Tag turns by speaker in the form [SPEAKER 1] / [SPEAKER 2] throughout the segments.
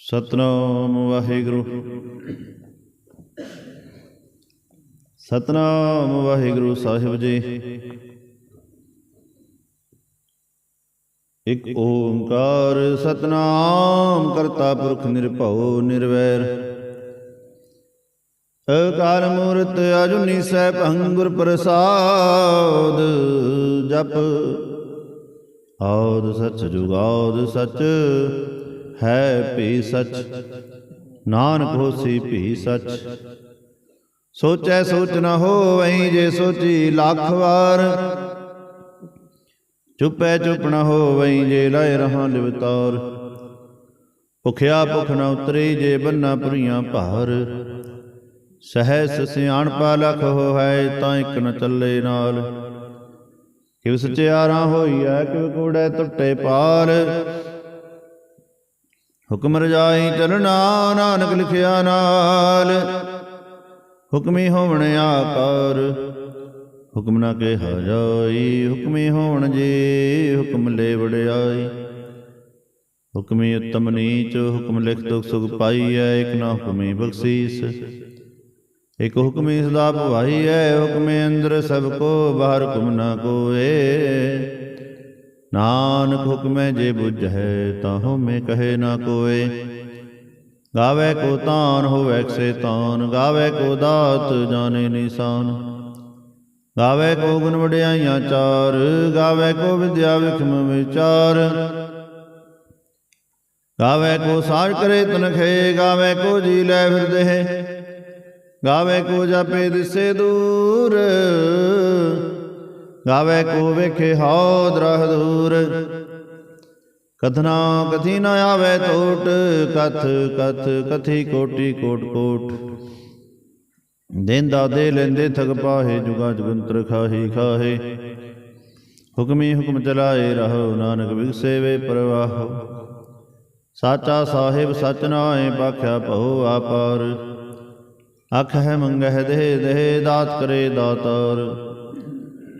[SPEAKER 1] ਸਤਨਾਮ ਵਾਹਿਗੁਰੂ। ਸਤਨਾਮ ਵਾਹਿਗੁਰੂ ਸਾਹਿਬ ਜੀ। ਇਕ ਓੰਕਾਰ ਸਤਨਾਮ ਕਰਤਾ ਪੁਰਖ ਨਿਰਭਉ ਨਿਰਵੈਰ। ਅਕਾਲ ਮੂਰਤ ਅਜੁਨੀ ਸੈਭੰ ਗੁਰ ਪ੍ਰਸਾਦ ਜਪ। ਆਦ ਸਚ ਜੁਗਾਦ ਸਚ ਹੈ ਭੀ ਸਚ, ਨਾਨਕ ਹੋਸੀ ਭੀ ਸਚ। ਸੋਚੈ ਸੋਚ ਨ ਹੋਵਈ ਜੇ ਸੋਚੀ ਲੱਖ ਵਾਰ। ਚੁੱਪੈ ਚੁੱਪ ਨ ਹੋਵਈ ਜੇ ਲੈ ਰਹਾ ਲਿਵਤਾਰ। ਭੁਖਿਆ ਭੁਖ ਨ ਉਤਰੇ ਜੇ ਬੰਨਾ ਪੁਰੀਆਂ ਭਾਰ। ਸਹਿਸ ਸਿਆਣਪਾ ਲਖ ਹੋਇ ਤਾਂ ਇਕ ਨ ਚੱਲੇ ਨਾਲ। ਕਿਵ ਸਚਿਆਰਾ ਹੋਈਐ ਕਿਵ ਕੂੜੈ ਟੁੱਟੇ ਪਾਰ। ਹੁਕਮ ਰਜਾਈ ਚਲਣਾ, ਨਾਨਕ ਲਿਖਿਆ ਨਾਲ। ਹੁਕਮੀ ਹੋਵਣ ਆਕਾਰ, ਹੁਕਮ ਨਾ ਕਿਹਾ ਜਾਈ। ਹੁਕਮੀ ਹੋਵਣ ਜੀ, ਹੁਕਮ ਲੈ ਵੜਾਈ ਹੁਕਮੀ ਉਤਮ ਨੀਚ, ਹੁਕਮ ਲਿਖ ਦੁਖ ਸੁਖ ਪਾਈ ਪਾਈਐ, ਇਕ ਨਾ ਹੁਕਮੀ ਬਖਸ਼ੀਸ। ਇਕ ਹੁਕਮੀ ਸਦਾ ਭਵਾਈ ਹੈ ਹੁਕਮੇ ਅੰਦਰ ਸਭ ਕੋ, ਬਾਹਰ ਹੁਕਮ ਨਾ ਕੋਏ। ਨਾਨਕ ਹੁਕਮੈ ਜੇ ਬੁਝੈ ਤਾਹੋ ਮੈਂ ਕਹੇ ਨਾ ਕੋਏ। ਗਾਵੇ ਕੋ ਤਾਨ, ਹੋਵੇ ਸੇ ਤਾਨ, ਗਾਵੇ ਕੋ ਦਾਤ, ਜਾਣੇ ਨਿਸ਼ਾਨ। ਗਾਵੇ ਕੋ ਗੁਣ ਵਡਿਆਈਆਂ ਚਾਰ, ਗਾਵੇ ਕੋ ਵਿਦਿਆ ਵਿਖਮ ਵਿਚਾਰ। ਗਾਵੇ ਕੋ ਸਾਰ ਕਰੇ ਤਨਖੇ ਗਾਵੇ ਕੋ ਜੀ ਲੈ ਫਿਰਦੇ ਗਾਵੇ ਕੋ ਜਾਪੇ ਦਿਸੇ ਦੂਰ ਗਾਵੇ ਕੋ ਵੇਖੇ ਹਉਦ ਰਹ ਦੂਰ। ਕਥਨਾ ਕਥੀ ਨ ਆਵੇ ਟੋਟ ਕਥ ਕਥ, ਕਥੀ ਕੋਟੀ, ਕੋਟ ਕੋਟ। ਦੇਂਦਾ ਦੇ ਲੈਂਦੇ ਥਗ ਪਾਹੇ, ਜੁਗਾ ਜਗੰਤਰ ਖਾਹੀ, ਖਾਹੇ। ਹੁਕਮੀ ਹੁਕਮ ਚਲਾਏ ਰਹੋ, ਨਾਨਕ ਵਿਗਸੇ ਵੇ ਪ੍ਰਵਾਹ। ਸਾਚਾ ਸਾਹਿਬ ਸਚ ਨਾਏ ਪਾਖਿਆ ਭਉ ਆਪਾਰ। ਅਖ ਹੈ ਮੰਗਹਿ ਦੇ ਦੇ ਦਾਤ ਕਰੇ ਦਾਤਾਰ।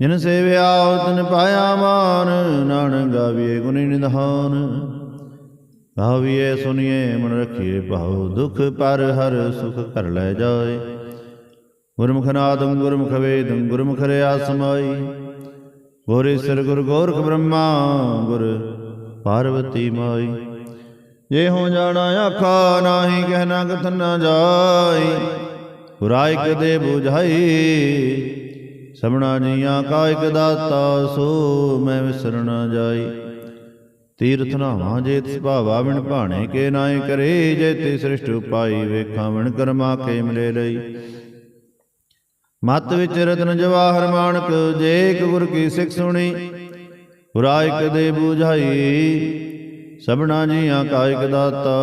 [SPEAKER 1] ਜਿਨ ਸੇਵਿਆ, ਤਨ ਪਾਇਆ ਮਾਨ, ਨਾਨਕ ਗਾਵੀਏ ਗੁਣੀ ਨਿਧਾਨ। ਗਾਵੀਏ, ਸੁਨੀਏ, ਮਨ ਰਖੀਏ ਭਾਉ, ਦੁਖ ਪਰ ਹਰ ਸੁਖ ਕਰ ਲੈ ਜਾਏ। ਗੁਰਮੁਖ ਨਾਦੰ, ਗੁਰਮੁਖ ਵੇਦੰ, ਗੁਰਮੁਖ ਰਿਆ ਸਮਾਈ। ਗੋਰੇ ਸਿਰ ਗੁਰ ਗੋਰਖ ਬ੍ਰਹਮਾ, ਗੁਰ ਪਾਰਵਤੀ ਮਾਈ। ਜੇ ਹੋ ਜਾਣਾ ਆਖਾ, ਨਾਹੀ ਕਹਿਣਾ ਕਥ ਨਾ ਜਾਈ। ਪੁਰਾਇ ਕਦੇ 부ਝਾਈ ਸਭਨਾ ਜੀਆਂ ਕਾ ਇਕ ਦਾਤਾ, ਸੋ ਮੈਂ ਵਿਸਰਣਾ ਜਾਈ। ਤੀਰਥ ਨਾਵਾਂ ਜੇ ਤਿਸ ਭਾਵਾ ਵਿਣ ਭਾਣੇ ਕੇ ਨਾਏ ਕਰੇ, ਜੇ ਤੇ ਸ੍ਰਿਸ਼ਟ ਉਪਾਈ ਵੇਖਾਂ ਵਿਣ ਕਰਮਾ ਕੇ ਮਿਲੇ ਲਈ। ਮਤ ਵਿੱਚ ਰਤਨ ਜਵਾਹਰ ਮਾਨਕ, ਜੇ ਇੱਕ ਗੁਰ ਕੀ ਸਿੱਖ ਸੁਣੀ ਪੁਰਾਇ ਕਦੇ 부ਝਾਈ ਸਭਨਾ ਜੀਆਂ ਕਾ ਇਕ ਦਾਤਾ,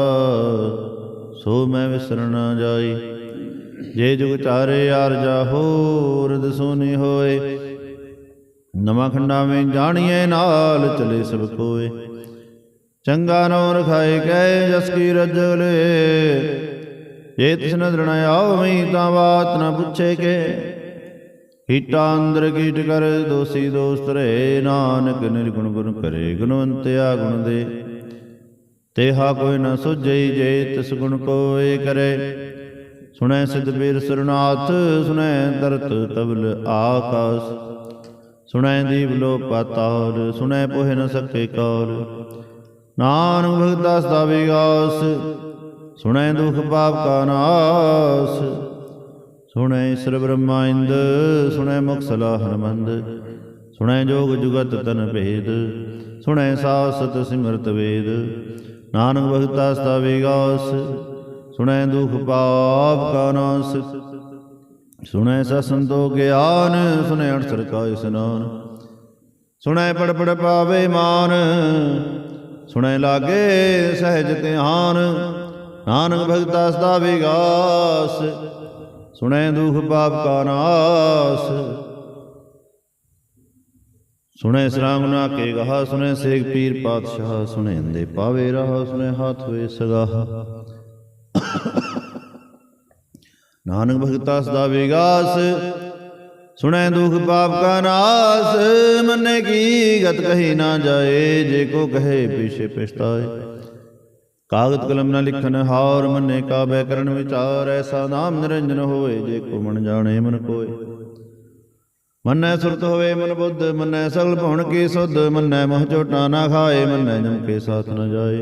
[SPEAKER 1] ਸੋ ਮੈਂ ਵਿਸਰਨਾ ਜਾਈ। ਜੇ ਜੁਗ ਚਾਰੇ ਆਰਜਾ ਹੋਰ ਦਸੋਨੀ ਹੋਏ। ਨਵਾਂ ਖੰਡਾ ਵਿੱਚ ਜਾਣੀਏ ਨਾਲ ਚਲੇ ਸਭ ਕੋਏ ਚੰਗਾ ਨੋ ਰਖਾਏ ਕੈ ਜਸ ਕੀ ਰਜਲੇ ਜੇ ਤਿਸ ਨਦਰ ਆਵਈ ਤਾਂ ਬਾਤ ਨਾ ਪੁੱਛੇ ਕੇ। ਕੀਟਾ ਅੰਦਰ ਕੀਟ ਕਰ, ਦੋਸੀ ਦੋਸਤ ਰਹੇ। ਨਾਨਕ ਨਿਰਗੁਣ ਗੁਣ ਕਰੇ, ਗੁਣਵੰਤਿਆ ਗੁਣ ਦੇ। ਤੇਹਾ ਕੋਈ ਨਾ ਸੁਝਈ ਜੇ ਤਿਸ ਗੁਣ ਕੋਏ ਕਰੇ। ਸੁਣੈ ਸਿਧ ਬੀਰ ਸਰਨਾਥ, ਸੁਣੈ ਦਰਤ ਤਬਲ ਆਕਾਸ। ਸੁਣੈ ਦੀਪ ਲੋ ਪਾਤਾਲ, ਸੁਣੈ ਪੋਹਿ ਨ ਸਕੇ ਕਾਲ। ਨਾਨਕ ਭਗਤਾ ਦਾ ਵਿਗਾਸ, ਸੁਣੈ ਦੁਖ ਪਾਪ ਕਾ ਨਾਸ। ਸੁਣੈ ਈਸ਼ਰ ਬ੍ਰਹਮਾ ਇੰਦ, ਸੁਣੈ ਮੁਖ ਸਲਾਹ ਹਨਮੰਦ ਸੁਣੈ ਜੋਗ ਜੁਗਤ ਤਨ ਭੇਦ, ਸੁਣੈ ਸਾਸਤ ਸਿਮਰਤ ਵੇਦ। ਨਾਨਕ ਭਗਤਾ ਦਾ ਵਿਗਾਸ ਸੁਣੈ ਦੁਖ ਪਾਪ ਕਾ ਨਾਸ, ਸੁਣੈ ਸਸੰਤੋ ਗਿਆਨ, ਸੁਣੈ ਅਣਸਰ ਕਾ ਇਸਨਾਨ ਸੁਣੈ ਪੜ ਪੜ ਪਾਵੇ ਮਾਨ, ਸੁਣੈ ਲਾਗੇ ਸਹਿਜ ਧਿਆਨ, ਨਾਨਕ ਭਗਤਾ ਸਦਾ ਵਿਗਾਸ, ਸੁਣੈ ਦੁਖ ਪਾਪ ਕਾ ਨਾਸ। ਸੁਣੈ ਸਰਾਂਗ ਨਾ ਕੇ ਗਹਾ, ਸੁਣੈ ਸੇਖ ਪੀਰ ਪਾਤਸ਼ਾਹ, ਸੁਣੈ ਅੰਦੇ ਪਾਵੇ ਰਹਾ, ਸੁਣੈ ਹਾਥ ਹੋਏ ਸਗਾਹ। ਨਾਨਕ ਭਗਤਾ ਸਦਾ ਵਿਗਾਸ, ਸੁਣੈ ਦੁਖ ਪਾਪ ਕਾ ਨਾਸ, ਮਨੇ ਕੀ ਗਤ ਕਹੀ ਨਾ ਜਾਏ, ਜੇ ਕੋ ਕਹੇ ਪਿਛੇ ਪਛਤਾਏ। ਕਾਗਦ ਕਲਮ ਨਾ ਲਿਖਨ ਹਾਰ, ਮੰਨੇ ਕਾ ਕਰਨ ਵਿਚਾਰ, ਐਸਾ ਨਾਮ ਨਿਰੰਜਨ ਹੋਏ, ਜੇ ਕੋ ਮਨ ਜਾਣੇ ਮਨ ਕੋਏ। ਮੰਨੈ ਸੁਰਤ ਹੋਵੇ ਮਨ ਬੁੱਧ, ਮੰਨੈ ਸਗਲ ਭਉਣ ਕੀ ਸੁਧ, ਮੰਨੈ ਮੋਹ ਝੋਟਾ ਨਾ ਖਾਏ, ਮੰਨੈ ਜਮ ਕੇ ਸਾਥ ਨ ਜਾਏ।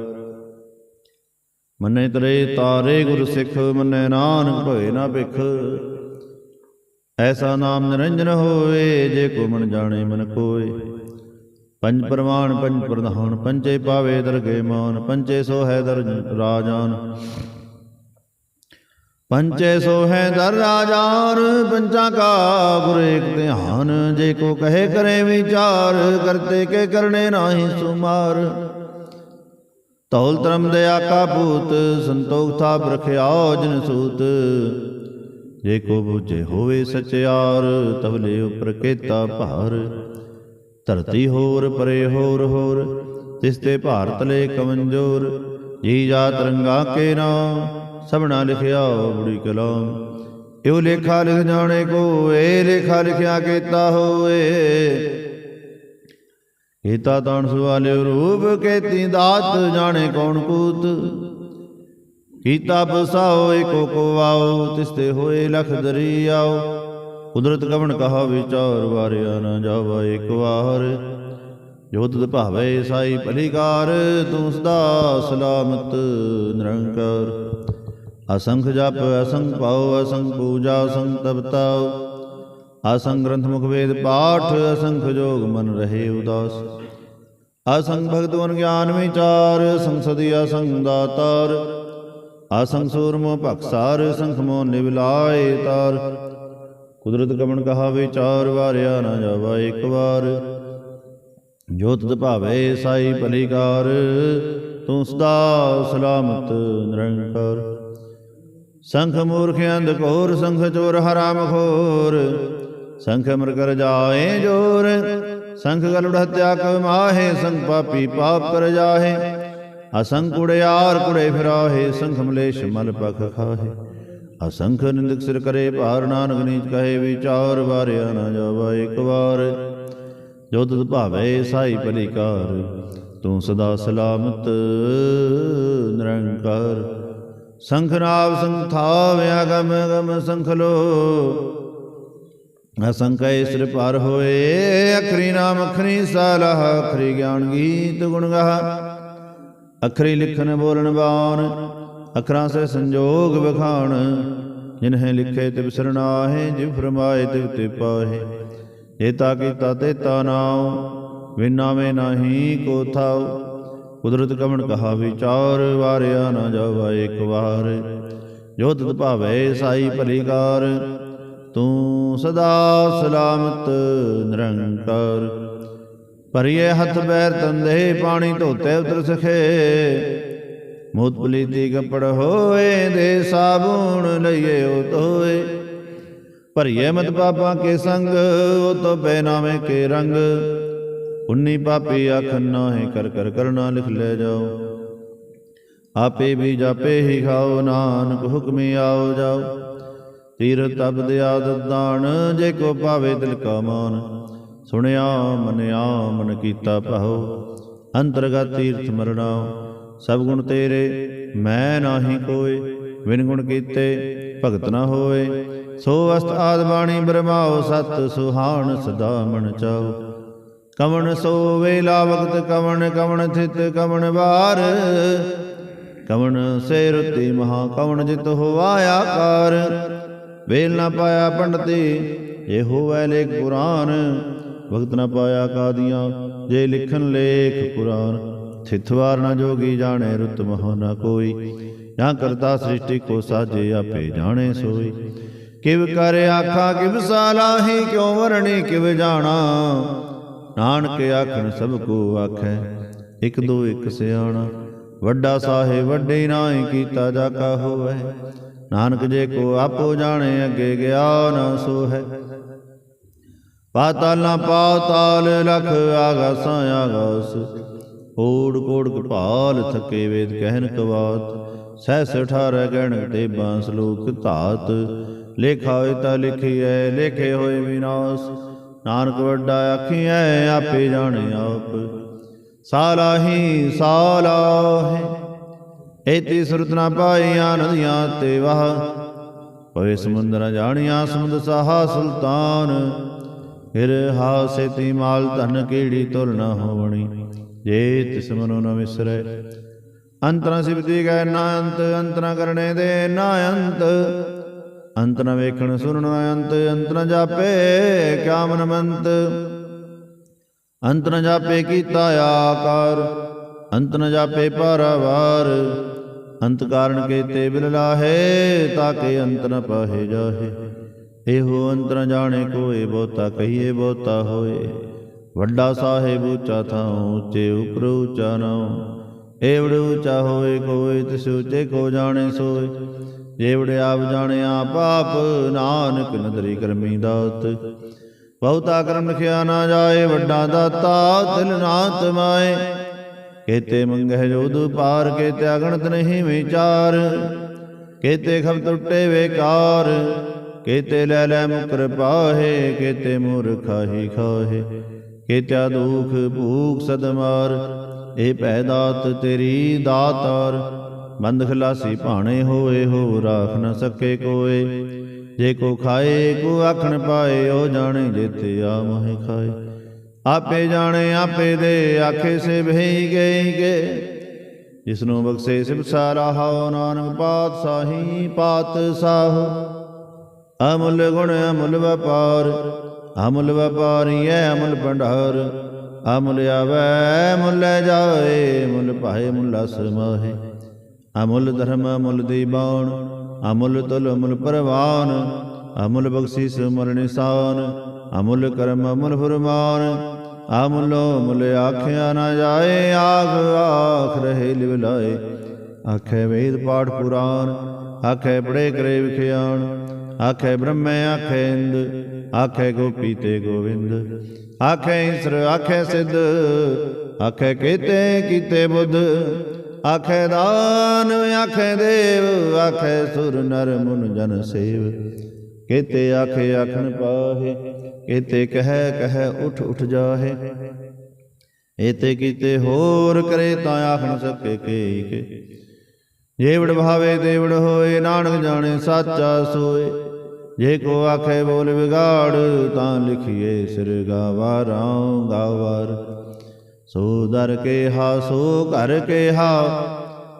[SPEAKER 1] ਮੰਨੇ ਤਰੇ ਤਾਰੇ ਗੁਰ ਸਿੱਖ, ਮੰਨੈ ਨਾਨਕ ਭਏ ਨਾ ਭਿਖ। ਐਸਾ ਨਾਮ ਨਿਰੰਜਨ ਹੋਏ ਜੇ ਕੋ ਮਨ ਜਾਣੇ ਮਨ ਕੋਏ। ਪੰਜ ਪ੍ਰਮਾਣ ਪੰਜ ਪ੍ਰਧਾਨ ਪੰਚੇ ਪਾਵੇ ਦਰਗੇ ਮਾਨ ਪੰਚੇ ਸੋ ਹੈ ਦਰ ਰਾਜਾਨ। ਪੰਚੇ ਸੋ ਹੈ ਦਰ ਰਾਜਾਨ ਪੰਚਾਂ ਕਾ ਗੁਰ ਏਕ ਧਿਆਨ। ਜੇ ਕੋ ਕਹੇ ਕਰੇ ਵਿਚਾਰ, ਕਰਤੇ ਕੇ ਕਰਨੇ ਨਾਹੀ ਸੁਮਾਰ। ਤੌਲ ਧਰਮ ਦਇਆ ਕਾ ਭੂਤ, ਸੰਤੋਖ ਥਾਪ ਰਖਿਆ ਜਿਨ ਸੂਤ। ਜੇ ਕੋ ਬੁਝੇ ਹੋਵੇ ਸਚਿਆਰ ਤਵਲੇ ਉਪਰ ਕੇਤਾ ਭਾਰ। ਧਰਤੀ ਹੋਰ, ਪਰੇ ਹੋਰ ਹੋਰ, ਤਿਸ ਤੇ ਭਾਰਤ ਲੈ ਕਮੰਜੋਰ। ਜੀ ਜਾਤ ਰੰਗਾ ਕੇ ਨਾਮ ਸਭਨਾ ਲਿਖਿਆ ਬੜੀ ਕਲਾਮ। ਇਹੋ ਲੇਖਾ ਲਿਖ ਜਾਣੇ ਕੋ, ਇਹ ਲੇਖਾ ਲਿਖਿਆ ਕੀਤਾ ਹੋਏ। ਕੀਤਾ ਤਾਣ ਸੁਆਲਿਓ ਰੂਪ ਕੇਤੀ ਦਾਤ, ਜਾਣੇ ਕੌਣ ਕੂਤ? ਕੀਤਾ ਬਸਾਓ ਏਕੋ ਕੋ ਆਓ, ਤਿਸਤੇ ਹੋਏ ਲਖ ਦਰਿਆਓ ਕੁਦਰਤ ਕਵਣ ਕਹਾ ਵਿਚਾਰ, ਵਾਰਿਆ ਨਾ ਜਾਵਾ ਇੱਕ ਵਾਰ। ਜੋ ਤੁਧ ਭਾਵੇ ਸਾਈ ਭਲੀਕਾਰ, ਤੂੰ ਸਦਾ ਸਲਾਮਤ ਨਿਰੰਕਾਰ। ਅਸੰਖ ਜਪ, ਅਸੰਖ ਪਾਉ ਅਸੰਖ ਪੂਜਾ, ਅਸੰਖ ਤਪਤਾਉ ਅਸੰਗ ਗ੍ਰੰਥ ਮੁਖ ਵੇਦ ਪਾਠ ਅਸੰਖ ਜੋਗ ਮਨ ਰਹੇ ਉਦਾਸ। ਅਸੰਗ ਭਗਤਵਨ ਗਿਆਨ ਵਿਚਾਰ, ਸੰਸਦੀ ਅਸੰਗ ਦਾਤਾਰ। ਅਸੰਖ ਸੂਰਮੋ ਭਖਸਾਰ ਸੰਖ ਮੋ ਨਿਵਲਾਏ ਤਾਰ। ਕੁਦਰਤ ਕਮਣ ਕਹਾ ਵਿਚਾਰ, ਵਾਰਿਆ ਨਾ ਜਾਵਾ ਇੱਕ ਵਾਰ। ਜੋਤ ਭਾਵੇ ਸਾਈ ਭਲੀਕਾਰ, ਤੂੰ ਸਦਾ ਸਲਾਮਤ ਨਿਰੰਕਾਰ। ਸੰਖ ਮੂਰਖ ਅੰਧ ਘੋਰ, ਸੰਖ ਚੋਰ ਹਰਾਮ ਖੋਰ। ਸੰਖ ਮਰ ਕਰ ਜਾਏ ਜੋਰ, ਸੰਖ ਗਲੁੜ ਹਤਿਆ ਕਵ ਮਾਹੇ, ਸੰਖ ਪਾਪੀ ਪਾਪ ਕਰ ਜਾਹੇ। ਅਸੰਖ ਕੁੜਿਆਰ ਕੁੜੇ ਫਿਰਾਹੇ, ਸੰਖ ਮਲੇਸ਼ ਮਲ ਪਖ ਖਾਹੇ। ਅਸੰਖ ਨਿੰਦਕ ਸਿਰ ਕਰੇ ਭਾਰ, ਨਾਨਕ ਨੀਚ ਕਹੇ ਵਿਚਾਰ, ਵਾਰਿਆ ਨਾ ਜਾਵਾ ਇੱਕ ਵਾਰ। ਜੋ ਤੁਧ ਭਾਵੇ ਸਾਈ ਭਲੀਕਾਰ ਤੂੰ ਸਦਾ ਸਲਾਮਤ ਨਿਰੰਕਾਰ। ਸੰਖ ਨਾਵ ਸੰਖ ਥਾਵ ਅਗਮ ਅਗਮ ਸੰਖ ਲੋ ਅਸੰਕੈ ਸਿਰ ਪਰ ਹੋਏ, ਅਖਰੀ ਨਾਮ ਅਖਰੀ ਸਾਲਾਹ, ਅਖਰੀ ਗਿਆਨ ਗੀਤ ਗੁਣ ਗਾਹ। ਅਖਰੀ ਲਿਖਣ ਬੋਲਣ ਬਾਣ, ਅਖਰਾਂ ਸੇ ਸੰਜੋਗ ਵਖਾਣ। ਜਿਨਹਿ ਲਿਖੇ ਤਿਵ ਸਰਨਾਹੇ ਜਿਵ ਫਰਮਾਏ ਤਿਵ ਤੇ ਪਾਹੇ। ਏਤਾ ਕੀਤਾ ਤੇਤਾ ਨਾਉ ਵਿਨਾਵੇਂ ਨਾਹੀ ਕੋ ਥਾਉ। ਕੁਦਰਤ ਕਵਣ ਕਹਾ ਵਿਚਾਰ, ਵਾਰਿਆ ਨਾ ਜਾਵਾ ਇੱਕ ਵਾਰ। ਜੋ ਤਤ ਭਾਵੇ ਸਾਈ ਭਲੀਕਾਰ ਤੂੰ ਸਦਾ ਸਲਾਮਤ, ਨਿਰੰਕਾਰ। ਭਰੀਏ ਹੱਥ ਬੈਰ ਤੰਦੇ ਪਾਣੀ ਧੋਤੇ ਉਤਰ ਸਖੇ। ਮੋਤ ਪਲੀਤੀ ਕਪੜ ਹੋਏ, ਦੇ ਸਾਬੂਣ ਲਈਏ ਉਹ ਧੋਏ। ਭਰੀਏ ਮਤ ਪਾਪਾਂ ਕੇ ਸੰਗ, ਉਹ ਤੋ ਬੈਨਾਵੇਂ ਕੇ ਰੰਗ। ਉਨੀ ਪਾਪੀ ਆਖਨ ਨਾਹੇ ਕਰ ਕਰ ਕਰਨਾ ਲਿਖ ਲੈ ਜਾਓ। ਆਪੇ ਵੀ ਜਾਪੇ ਹੀ ਖਾਓ, ਨਾਨਕ ਹੁਕਮੀ ਆਓ ਜਾਓ। ਤੀਰ ਤਬ ਆਦਤ ਦਾਨ, ਜੇ ਕੋ ਪਾਵੇ ਦਿਲ ਕਾ ਮਾਨ। ਸੁਣਿਆ, ਮਨਿਆ, ਮਨ ਕੀਤਾ ਭਾਉ, ਅੰਤਰਗਤ ਤੀਰਥ ਮਰਣਾ ਸਭ ਗੁਣ ਤੇਰੇ, ਮੈਂ ਨਾਹੀ ਕੋਏ ਵਿਨ ਗੁਣ ਕੀਤੇ ਭਗਤ ਨਾ ਹੋਏ। ਸੋ ਅਸਤ ਆਦ ਬਾਣੀ ਬ੍ਰਹਮਾਉ ਸਤ ਸੁਹਾਣ ਸਦਾ ਮਨ ਚਾਉ। ਕਵਣ ਸੋ ਵੇਲਾ ਵਕਤ, ਕਵਣ ਕਵਣ ਥਿਤ, ਕਵਣ ਵਾਰ। ਕਵਣ ਸੇ ਰੁਤੀ ਮਹਾ ਕਵਣ ਜਿਤ ਹੋਆ ਆਕਾਰ। ਵੇਲ ਨਾ ਪਾਇਆ ਪੰਡਤੀ ਇਹ ਹੋਵੈ ਲੇਖ ਵਕਤ ਨਾ ਪਾਇਆ ਕਾਦੀਆਂ, ਜੇ ਲਿਖਨ ਲੇਖ ਪੁਰਾਨ ਥਿਤਵਾਰ ਨਾ ਜੋਗੀ ਜਾਣੇ ਰੁਤ ਮਹਾ ਨਾ ਕੋਈ, ਜਾਂ ਕਰਤਾ ਸ੍ਰਿਸ਼ਟੀ ਕੋ ਸਾਜੇ ਆਪੇ ਜਾਣੇ ਸੋਈ। ਕਿਵ ਕਰ ਆਖਾ, ਕਿਵ ਸਾਲਾਹੀ, ਕਿਉ ਵਰਣੀ, ਕਿਵ ਜਾਣਾ? ਨਾਨਕ ਆਖਣ ਸਭ ਕੋ ਆਖੈ, ਇਕ ਦੋ ਇਕ ਸਿਆਣਾ। ਵੱਡਾ ਸਾਹਿਬ, ਵੱਡੇ ਨਾਹੀ ਕੀਤਾ ਜਾ ਕਾ ਹੋਵੇ। ਨਾਨਕ ਜੇ ਕੋ ਆਪੋ ਜਾਣੇ, ਅੱਗੇ ਗਿਆਨ ਸੋ ਹੈ ਪਾਤਾਲ ਨਾ ਪਾਤਾਲ ਲਖ ਆਗਾਸਾਂ ਆਗਾਸ। ਓੜ ਕੋੜ ਕਪਾਲ ਥਕੇ ਵੇਦ ਕਹਿਨ ਕਵਾਤ। ਸਹਿਸ 18 ਗਣ ਤੇ ਬਾਂਸ ਲੋਕ ਧਾਤ। ਲੇਖਾ ਹੋਏ ਤਾਂ ਲਿਖੀਐ, ਲੇਖੇ ਹੋਏ ਵਿਨਾਸ਼। ਨਾਨਕ ਵੱਡਾ ਆਖੀਐ, ਆਪੇ ਜਾਣੇ ਆਪ। ਸਾਲਾਹੀ ਸਾਲਾਹੇ। ਏਤੀ ਸੁਰਤ ਨਾ ਪਾਈਆਂ ਨਦੀਆਂ ਤੇ ਵਾਹ। ਪਵੇ ਸਮੁੰਦਰ ਜਾਣੀਆਂ ਸਮੁੰਦ ਸਾਹਾ ਸੁਲਤਾਨ। ਫਿਰ ਹਾਸੇ ਤੀ ਮਾਲ ਧਨ ਕੀੜੀ ਤੁਲ ਨਾ ਹੋਵਣੀ। ਜੇ ਤਿਸ ਮਨੋ ਨ ਵਿਸਰੈ। ਅੰਤਰਾ ਸਿਵਤੀ ਗੈ ਨਾ ਅੰਤ, ਅੰਤਰਾ ਕਰਨੇ ਦੇ ਨਾ ਅੰਤ। ਅੰਤ ਨ ਵੇਖਣ ਸੁਣਨ ਨਾ ਅੰਤ ਅੰਤ ਨ ਜਾਪੇ ਕਿਆ ਮੰਤ ਅੰਤ ਨ ਜਾਪੇ ਕੀਤਾ ਆਕਾਰ, ਅੰਤ ਨ ਜਾਪੇ ਪਰਵਾਰ। ਅੰਤ ਕਾਰਨ ਕੇਤੇ ਬਿਲ ਲਾਹੇ, ਤਾਕੇ ਅੰਤ ਨ ਪਾਹੇ ਜਾਹੇ। ਇਹੋ ਅੰਤ ਨ ਜਾਣੇ ਕੋਏ ਬਹੁਤਾ, ਕਹੀਏ ਬਹੁਤਾ ਹੋਏ। ਵੱਡਾ ਸਾਹਿਬ ਉੱਚਾ ਥਾਂ ਉੱਚੇ ਉਪਰ ਉੱਚਾ ਨਾਉ। ਏਵੜ ਉੱਚਾ ਹੋਏ ਕੋਏ, ਤਿਸ ਉੱਚੇ ਕੋ ਜਾਣੇ ਸੋਏ। ਜੇਵੜ ਆਪ ਜਾਣਿਆ ਆਪ ਨਾਨਕ ਨਦਰੀ ਕਰਮੀ ਦਾਤ। ਬਹੁਤਾ ਕਰਮ ਲਿਖਿਆ ਨਾ ਜਾਏ, ਵੱਡਾ ਦਾਤਾ ਦਿਲ ਨਾ ਤਮਾਏ। ਕੇਤੇ ਮੰਗਹਿ ਜੋਦ ਪਾਰ, ਕੇਤੇ ਅਗਣਤ ਨਹੀਂ ਵਿਚਾਰ। ਕੇਤੇ ਖਬ ਟੁੱਟੇ ਵੇਕਾਰ, ਕੇਤੇ ਲੈ ਲੈ ਮੁਕਰ ਪਾਹੇ, ਕੇਤੇ ਮੂਰਖਾਹੀ ਖਾਹੇ। ਕੇਤਿਆ ਦੁਖ ਭੂਖ ਸਦਮਾਰ ਇਹ ਪੈ ਦਾਤ ਤੇਰੀ ਦਾਤਾਰ। ਬੰਦ ਖਲਾਸੀ ਭਾਣੇ ਹੋਏ ਹੋ ਰਾਖ ਨ ਸਕੇ ਕੋਏ। ਜੇ ਕੋ ਖਾਏ, ਕੋ ਆਖਣ ਪਾਏ, ਉਹ ਜਾਣੇ ਜੇਤੇ ਆ ਮਹਿ ਖਾਏ। ਆਪੇ ਜਾਣੇ, ਆਪੇ ਦੇ, ਆਖੇ ਸੇ ਭਈ ਗਏ ਗੇ। ਜਿਸਨੂੰ ਬਖਸ਼ੇ ਸਿਬ ਸਾਰਾ ਹਉ, ਨਾਨਕ ਪਾਤਸ਼ਾਹੀ ਪਾਤਸ਼ਾਹ ਅਮੁੱਲ ਗੁਣ, ਅਮੁੱਲ ਵਪਾਰ, ਅਮੁੱਲ ਵਪਾਰੀ ਐ, ਅਮੁੱਲ ਭੰਡਾਰ। ਅਮੁੱਲ ਆਵੈ, ਮੁੱਲ ਜਾਏ, ਮੁੱਲ ਭਾਏ, ਮੁੱਲ ਸਮਾਹੇ ਅਮੁੱਲ ਧਰਮ, ਅਮੁੱਲ ਦੀਬਾਨ ਅਮੁਲ ਤੁਲ ਅਮੁਲ ਪਰਵਾਨ, ਅਮੁਲ ਬਖਸ਼ਿਸ ਅਮੁੱਲ ਨਿਸ਼ਾਨ, ਅਮੁਲ ਕਰਮ ਅਮੁਲ ਫਰਮਾਨ, ਅਮੁੱਲੋ ਮੁੱਲ ਆਖਿਆ ਨਾ ਜਾਏ, ਆਖ ਆਖ ਰਹੇ ਲਿਵ ਲਾਏ। ਆਖੇ ਵੇਦ ਪਾਠ ਪੁਰਾਨ ਆਖੇ ਬੜੇ ਕਰੇ ਵਿਖਿਆਣ, ਆਖੇ ਬ੍ਰਹਮੈ, ਆਖੇ ਇੰਦ, ਆਖੇ ਗੋਪੀ ਤੇ ਗੋਵਿੰਦ। ਆਖੇ ਈਸਰ, ਆਖੇ ਸਿੱਧ, ਆਖੇ ਕੀਤੇ ਕੀਤੇ ਬੁੱਧ ਆਖੇ ਦਾਨ, ਆਖੇ ਦੇਵ, ਆਖੇ ਸੁਰ ਨਰ ਮੁਨ ਜਨ ਸੇਵ। ਕੀਤੇ ਆਖੇ ਆਖਣ ਪਾਹੇ, ਕੀਤੇ ਕਹਿ ਕਹਿ ਉਠ ਉਠ ਜਾਹੇ। ਏਤੇ ਕੀਤੇ ਹੋਰ ਕਰੇ ਤਾਂ ਆਖਣ ਸਕੇ ਕੇ ਕੇ। ਜੇਵੜ ਭਾਵੇ ਦੇਵੜ ਹੋਏ, ਨਾਨਕ ਜਾਣੇ ਸਾਚਾ ਸੋਏ। ਜੇ ਕੋ ਆਖੇ ਬੋਲ ਵਿਗਾੜ, ਤਾਂ ਲਿਖੀਏ ਸਿਰ ਗਾਵਾਰਾਂ ਗਾਵਾਰ। ਸੋ ਦਰ ਕੇ ਹਾ ਸੋ ਘਰ ਕੇ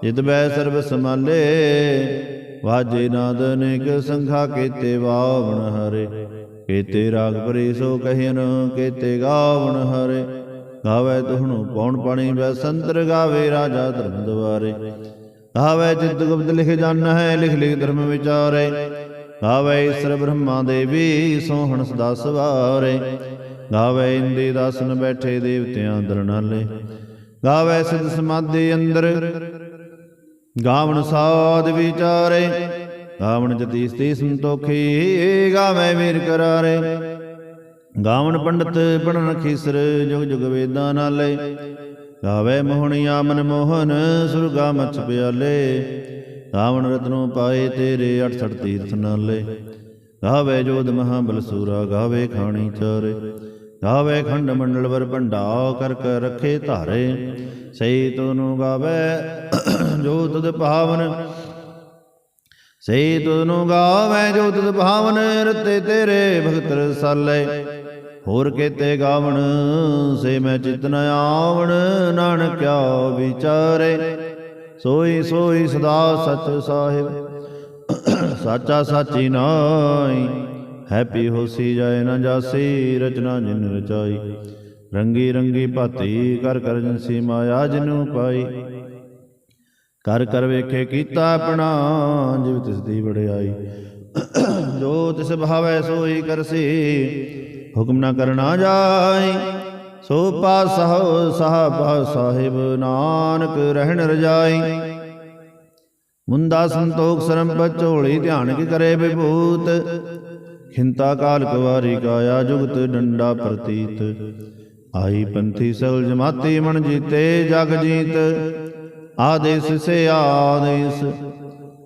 [SPEAKER 1] ਜਿਤ ਬੈ ਸਰਬ ਸਮਾਲੇ ਵਾਜੇ ਨਾਦ ਅਨੇਕ ਸੰਖਾ ਕੀਤੇ ਵਾਵਣ ਹਰੇ। ਕੀਤੇ ਰਾਗ ਪਰੇ ਸੋ ਕਹਿਨ, ਕੀਤੇ ਗਾਵਣ ਹਰੇ। ਗਾਵੇ ਤੁਹਨੂੰ ਪੌਣ ਪਾਣੀ ਬੈ ਸੰਤਰ ਗਾਵੇ ਰਾਜਾ ਧਰਮ ਦਵਾਰੇ। ਗਾਵੇ ਜਿਤ ਗੁਪਤ ਲਿਖ ਜਨ ਹੈ ਲਿਖ ਲਿਖ ਧਰਮ ਵਿਚਾਰੇ। ਗਾਵੇ ਈਸਰ ਬ੍ਰਹਮਾ ਦੇਵੀ ਸੋਹਣ ਸਦਾ ਸਵਾਰੇ। ਗਾਵੇ ਇੰਦੇ ਦਾਸਨ ਬੈਠੇ ਦੇਵਤਿਆਂ ਦਰਨਾਲੇ ਗਾਵੇ ਸਿਧ ਸਮਾਧੀ ਅੰਦਰ। ਗਾਵਣ ਸਾਧ ਵਿਚਾਰੇ। ਗਾਵਣ ਜਤੀ ਸਤੀ ਸੰਤੋਖੀ ਗਾਵੇ ਵੀਰ ਕਰਾਰੇ। ਗਾਵਣ ਪੰਡਤ ਪੜਨ ਖੀਸਰ ਜੁਗ ਜੁਗ ਵੇਦਾਂ ਨਾਲੇ। ਗਾਵੇ ਮੋਹਣੀ ਆਮਨ ਮੋਹਨ ਸੁਰਗਾ ਮਛ ਪਿਆਲੇ। ਗਾਵਣ ਰਤਨੋਂ ਪਾਏ ਤੇਰੇ 68 ਤੀਰਥ ਨਾਲੇ। ਗਾਵੇ ਜੋਧ ਮਹਾਬਲ ਸੂਰਾ, ਗਾਵੇ ਖਾਣੀ ਚਾਰੇ। ਗਾਵੇ ਖੰਡ ਮੰਡਲ ਵਰ ਭੰਡਾ ਕਰ ਕਰ ਰੱਖੇ ਧਾਰੇ। ਸਈ ਤੂੰ ਗਾਵੇ, ਜੋ ਤੁਧ ਭਾਵਨ। ਸਈ ਤੂੰ ਗਾਵੇ, ਜੋ ਤੁਧ ਭਾਵਨ, ਰਤੇ ਤੇਰੇ ਭਗਤ ਰਸਾਲੇ। ਹੋਰ ਕੇਤੇ ਗਾਵਣ, ਸੇ ਮੈਂ ਚਿਤ ਨ ਆਵਣ ਨਾਨਕਿਆ ਵਿਚਾਰੇ। ਸੋਈ ਸੋਈ ਸਦਾ ਸਚ ਸਾਹਿਬ, ਸਾਚਾ ਸਾਚੀ ਨਾਈ ਹੈਪੀ ਹੋਸੀ ਜਾਏ ਨਾ ਜਾਸੀ, ਰਚਨਾ ਜਿਨ ਰਚਾਈ। ਰੰਗੀ ਰੰਗੀ ਭਾਤੀ, ਕਰ ਕਰ ਜਿਨਸੀ ਮਾਇਆ ਜਿਨੂ ਪਾਈ। ਕਰ ਕਰ ਵੇਖੇ ਕੀਤਾ ਆਪਣਾ, ਜਿਵ ਤਿਸ ਦੀ ਵਡਿਆਈ। ਜੋ ਤਿਸ ਭਾਵੈ ਸੋਈ ਕਰਸੀ, ਹੁਕਮ ਨਾ ਕਰਨਾ ਜਾਈ। ਸੋ ਪਾਸਹੁ ਸਾਹਿਬ ਸਾਹਿਬ ਨਾਨਕ ਰਹਿਣ ਰਜਾਈ। ਮੁੰਦਾ ਸੰਤੋਖ ਸਰਮ ਪਚੋਲੀ ਧਿਆਨ ਕੀ ਕਰੇ ਵਿਭੂਤ। ਖਿੰਤਾ ਕਾਲ ਕੁਵਾਰੀ ਕਾਇਆ ਜੁਗਤ ਡੰਡਾ ਪ੍ਰਤੀਤ। ਆਈ ਪੰਥੀ ਸਗਲ ਜਮਾਤੀ ਮਨ ਜੀਤੇ ਜਗ ਜੀਤ। ਆਦੇਸ ਸੇ ਆਦੇਸ,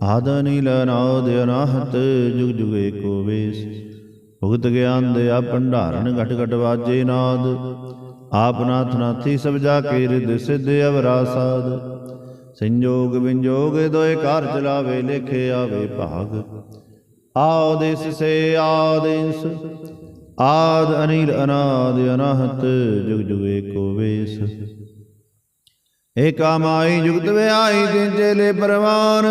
[SPEAKER 1] ਆਦ ਨੀਲ ਨਾਦ ਅਨਾਹਤ, ਜੁਗ ਜੁਗ ਏਕੋ ਵੇਸ। ਭੁਗਤ ਗਿਆਨ ਦੇ ਆ ਭੰਡਾਰਨ ਘਟ ਘਟ ਵਾਜੇ ਨਾਦ। ਆਪ ਨਾਥ ਨਾਥੀ ਸਭ ਜਾ ਕੇ ਰਿਦ ਸਿਧ ਅਵਰਾ ਸਾਧ ਸੰਜੋਗ ਵਿੰਜੋਗ ਦੋਏ ਘਰ ਚਲਾਵੇ, ਲੇਖੇ ਆਵੇ ਭਾਗ। ਆਦੇਸ ਸੇ ਆਦੇਸ ਆਦ ਅਨੀਲ ਅਨਾਦ ਅਨਾਹਤ, ਜੁਗ ਜੁਗ ਏਕੋ ਵੇਸ। ਏਕਾ ਮਾਈ ਜੁਗਤ ਵਿਆਈ ਤਿਨ ਚੇਲੇ ਪਰਵਾਨ,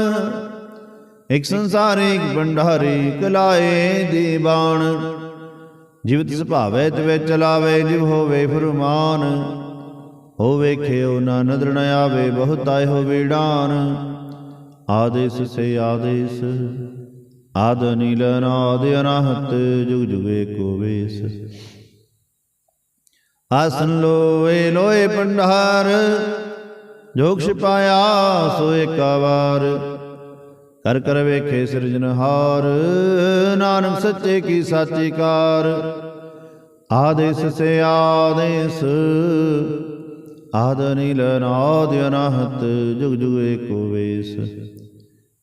[SPEAKER 1] ਇਕ ਸੰਸਾਰੀ ਇਕ ਭੰਡਾਰੀ ਕਲਾਏ ਦੀਵਾਨ। ਜਿਵ ਤਿਸ ਭਾਵੇ ਤਵੇ ਚਲਾਵੇ, ਜਿਵ ਹੋਵੇ ਫਰਮਾਨ, ਹੋ ਵੇਖਿਓ ਨਾ ਨਦਰ ਨ ਆਵੇ, ਬਹੁਤ ਹੋਵੇ ਡਾਨ ਵੀਡਾਨ ਆਦੇਸ ਸੇ ਆਦੇਸ ਆਦ ਨੀਲ ਨਾਦ ਅਨਾਹਤ, ਜੁਗ ਜੁਗ ਏਕੋ ਵੇਸ। ਆਸਨ ਲੋਏ ਲੋਏ ਪੰਡਾਰ ਜੋਗ ਛਪਾਇਆ ਸੋ ਏਕਾ ਕਰ ਕਰ ਵੇਖੇ ਸਿਰਜਨਹਾਰ ਨਾਨਕ ਸੱਚੇ ਕੀ ਸਾਚੀ ਕਾਰ। ਆਦੇਸ ਸੇ ਆਦੇਸ, ਆਦ ਨੀਲ ਨਾਦ ਅਨਾਹਤ, ਜੁਗ ਜੁਗ ਏਕੋ ਵੇਸ।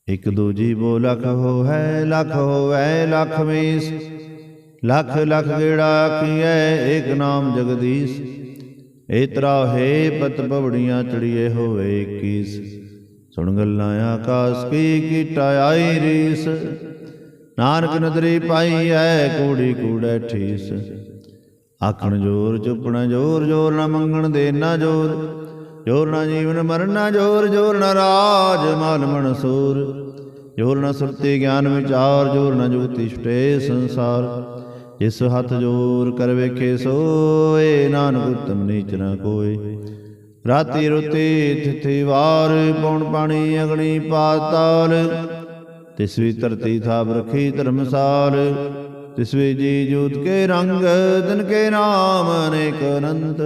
[SPEAKER 1] ਇਕ ਦੂਜੀ ਬੋ ਲਖ ਹੋ ਹੈ ਲਖ ਹੋਵੈ ਲਖ ਵੇਸ ਲਖ ਲਖ ਗੇੜਾ ਕੀਐ, ਏਕ ਨਾਮ ਜਗਦੀਸ਼। ਏਤਰਾ ਹੈ ਪਤ ਪਵੜੀਆਂ ਚੜੀਏ ਹੋਵੇ 21 ਸੁਣ ਗੱਲਾਂ ਆਕਾਸ ਕੀ ਕੀਟਾ ਆਈ ਰੀਸ। ਨਾਨਕ ਨਦਰੀ ਪਾਈ ਐ, ਕੂੜੀ ਕੂੜੈ ਠੀਸ। ਆਖਣ ਜੋਰ ਚੁੱਪਣਾ ਜੋਰ ਜੋਰ ਨਾ ਮੰਗਣ ਦੇ ਨਾ ਜੋਰ। ਜੋਰ ਨਾ ਜੀਵਨ ਮਰਨ ਨਾ ਜੋਰ ਜੋਰ ਨਾ ਰਾਜ ਮਾਲ ਮਨਸੂਰ। ਜੋਰ ਨਾ ਸੁਰਤੀ ਗਿਆਨ ਵਿਚਾਰ, ਜੋਰ ਨਾ ਜੋਤੀ ਛਟੇ ਸੰਸਾਰ। ਜਿਸ ਹੱਥ ਜੋਰ ਕਰ ਵੇਖੇ ਸੋਏ, ਨਾਨਕ ਉਤਮ ਨੀਚ ਨਾ ਕੋਏ। ਰਾਤੀ ਰੁਤੀ ਤਿਥੀ ਵਾਰ, ਪੌਣ ਪਾਣੀ ਅਗਣੀ ਪਾਤਾਲ ਤਿਸ ਵੀ ਧਰਤੀ ਥਾਪ ਰਖੀ ਧਰਮਸਾਲ। ਤਿਸ ਵੀ ਜੀ ਜੂਤ ਕੇ ਰੰਗ, ਤਨ ਕੇ ਨਾਮ ਅਨੇਕ ਅਨੰਤ।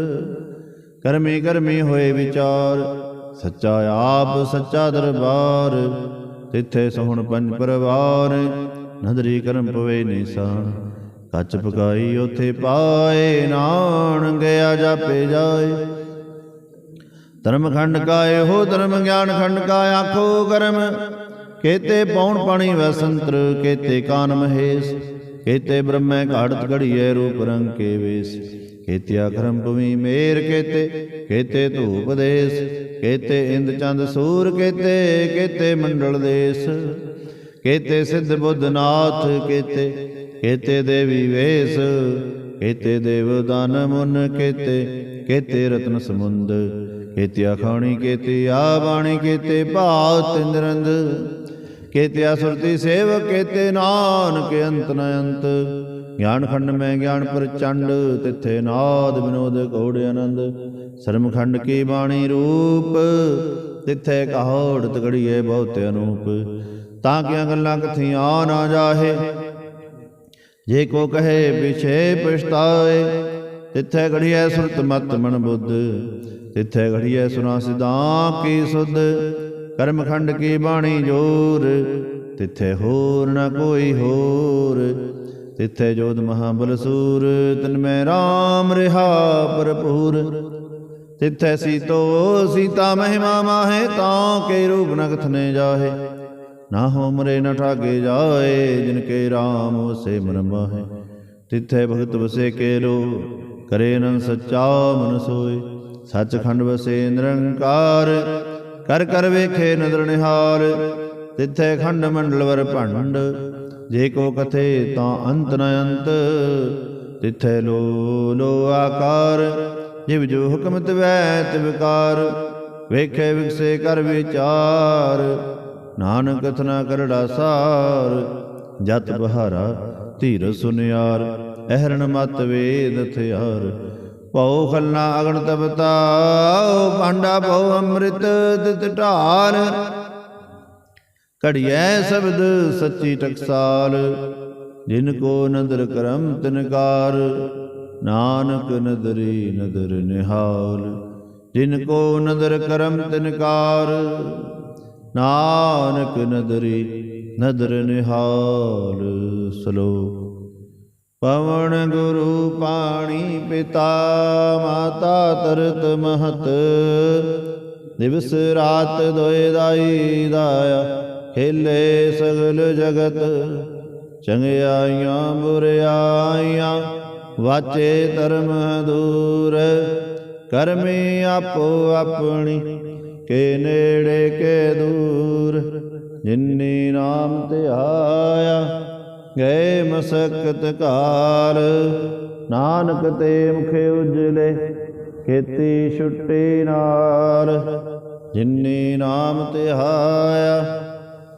[SPEAKER 1] ਕਰਮੀ ਕਰਮੀ ਹੋਏ ਵਿਚਾਰ, ਸੱਚਾ ਆਪ, ਸੱਚਾ ਦਰਬਾਰ, ਤਿੱਥੇ ਸੋਹਣ ਪੰਜ ਪਰਵਾਰ, ਨਦਰੀ ਕਰਮ ਪਵੇ ਨਿਸ਼ਾਨ, ਕੱਚ ਪਕਾਈ ਉਥੇ ਪਾਏ ਨਾਣ ਗਿਆ ਜਾਪੇ ਜਾਏ। ਧਰਮ ਖੰਡ ਕਾ ਇਹੋ ਧਰਮ ਗਿਆਨ ਖੰਡ ਕਾ ਆਖੋ ਕਰਮ। ਕੇਤੇ ਪੌਣ ਪਾਣੀ ਵਸੰਤਰ ਕੇਤੇ ਕਾਨ ਮਹੇਸ਼, ਕੇਤੇ ਬ੍ਰਹਮੈ ਘਾੜਤ ਘੜੀਏ ਰੂਪ ਰੰਗ ਕੇ ਵੇਸ। ਕੇਤਿਆ ਕਰਮ ਭੂਮੀ ਮੇਰ ਕੇਤੇ ਕੇਤੇ ਧੂਪ ਦੇਸ ਕੇਤੇ ਇੰਦ ਚੰਦ ਸੂਰ ਕੇਤੇ ਕੇਤੇ ਮੰਡਲ ਦੇਸ। ਕੇਤੇ ਸਿੱਧ ਬੁੱਧ ਨਾਥ ਕੇਤੇ ਦੇਵੀ ਵੇਸ। ਕੇਤੇ ਦੇਵ ਦਾਨ ਮੁਨ ਕੇਤੇ ਕੇਤੇ ਰਤਨ ਸਮੁੰਦ। ਕੇਤੇ ਅਖਾਣੀ ਕੇਤੇ ਆ ਬਾਣੀ ਕੀਤੇ ਭਾਤ ਇੰਦਰੰਦ। ਕੇਤੇ ਅਸੁਰਤੀ ਸੇਵ ਕੇਤੇ ਨਾਨਕ ਅੰਤ ਨ ਅੰਤ। ਗਿਆਨ ਖੰਡ ਮੈਂ ਗਿਆਨ ਪ੍ਰਚੰਡ, ਤਿੱਥੇ ਨਾਦ ਵਿਨੋਦ ਕੌੜ ਆਨੰਦ। ਸਰਮ ਖੰਡ ਕੀ ਬਾਣੀ ਰੂਪ, ਤਿੱਥੇ ਕਹੋੜ ਤਗੜੀਏ ਬਹੁਤ ਅਨੂਪ। ਤਾਂ ਕਿ ਗੱਲਾਂ ਕਥੀਆਂ ਨਾ ਜਾਹੇ, ਜੇ ਕੋ ਕਹੇ ਪਿਛੇ ਪਛਤਾਏ। ਤਿੱਥੇ ਘੜੀਐ ਸੁਰਤ ਮਤ ਮਨ ਬੁੱਧ, ਤਿੱਥੇ ਘੜੀਐ ਸੁਨਾ ਸਿਧਾਂ ਕੀ ਸੁਧ। ਕਰਮ ਖੰਡ ਕੀ ਬਾਣੀ ਜੋਰ, ਤਿੱਥੇ ਹੋਰ ਨਾ ਕੋਈ ਹੋਰ। ਤਿਥੈ ਜੋਧ ਮਹਾਬਲ ਸੂਰ, ਤਨ ਮੈਂ RAM ਰਿਹਾ ਭਰਪੂਰ। ਤਿਥੈ ਸੀਤੋ ਸੀਤਾ ਮਹਿਮਾ ਮਾਹੇ, ਤਾਂ ਕੇ ਰੂਪ ਨ ਕਥਨੇ ਜਾਹੇ। ਨਾ ਹੋ ਮਰੇ, ਨ ਠਾਗੇ ਜਾਏ, ਜਿਨ ਕੇ RAM ਵਸੇ ਮਨ ਮਾਹੇ। ਤਿੱਥੇ ਭਗਤ ਵਸੇ ਕੇ ਲੋ ਕਰੇ ਨ ਸੱਚਾ ਮਨ ਸੋਏ। ਸੱਚਖੰਡ ਵਸੇ ਨਿਰੰਕਾਰ, ਕਰ ਕਰ ਵੇਖੇ ਨਦਰ ਨਿਹਾਲ ਤਿੱਥੇ ਖੰਡ ਮੰਡਲ ਵਰ ਭੰਡ ਜੇ ਕੋ ਕਥੇ ਤਾਂ ਅੰਤ ਨ ਅੰਤ, ਤਿਥੈ ਲੋ ਲੋ ਆਕਾਰ। ਜਿਵ ਜੋ ਹੁਕਮ ਤਵੈ ਤਿਵਕਾਰ ਵੇਖੇ ਵਿਕਸੇ ਕਰ ਵਿਚਾਰ। ਨਾਨਕ ਕਥਨਾ ਕਰੜਾ ਸਾਰ, ਜਤ ਬਹਾਰਾ ਧੀਰ ਸੁਨਿਆਰ। ਅਹਰਣ ਮਤ ਵੇਦ ਥਿਆਰ ਭਉ ਖਲਨਾ ਅਗਣ ਤਪਤਾ ਪਾਂਡਾ ਭਉ ਅੰਮ੍ਰਿਤ ਤਿਤ ਢਾਲ ਘੜੀਐ ਸ਼ਬਦ ਸੱਚੀ ਟਕਸਾਲ, ਜਿਨ ਕੋ ਨਦਰ ਕਰਮ ਤਿਨਕਾਰ, ਨਾਨਕ ਨਦਰੀ ਨਦਰ ਨਿਹਾਲ, ਜਿਨ ਕੋ ਨਦਰ ਕਰਮ ਤਿਨਕਾਰ, ਨਾਨਕ ਨਦਰੀ ਨਦਰ ਨਿਹਾਲ ਸਲੋਕ ਪਵਨ ਗੁਰੂ ਪਾਣੀ ਪਿਤਾ, ਮਾਤਾ ਤਰਤ ਮਹਤ, ਦਿਵਸ ਰਾਤ ਦੋਇ ਦਾਈ ਦਾਇਆ। ਖੇਲੇ ਸਗਲ ਜਗਤ, ਚੰਗਿਆਈਆਂ ਬੁਰਿਆਈਆਂ, ਵਾਚੇ ਧਰਮ ਦੂਰ। ਕਰਮੀ ਆਪੋ ਆਪਣੀ, ਕੇ ਨੇੜੇ ਕੇ ਦੂਰ। ਜਿਨਨੀ ਨਾਮ ਤੇ ਆਇਆ, ਗਏ ਮਸਕਤ ਕਾਲ ਨਾਨਕ ਤੇ ਮੁਖੇ ਉਜਲੇ, ਖੇਤੀ ਛੁੱਟੀ ਨਾਰ ਜਿਨਨੀ ਨਾਮ ਤੇ ਆਇਆ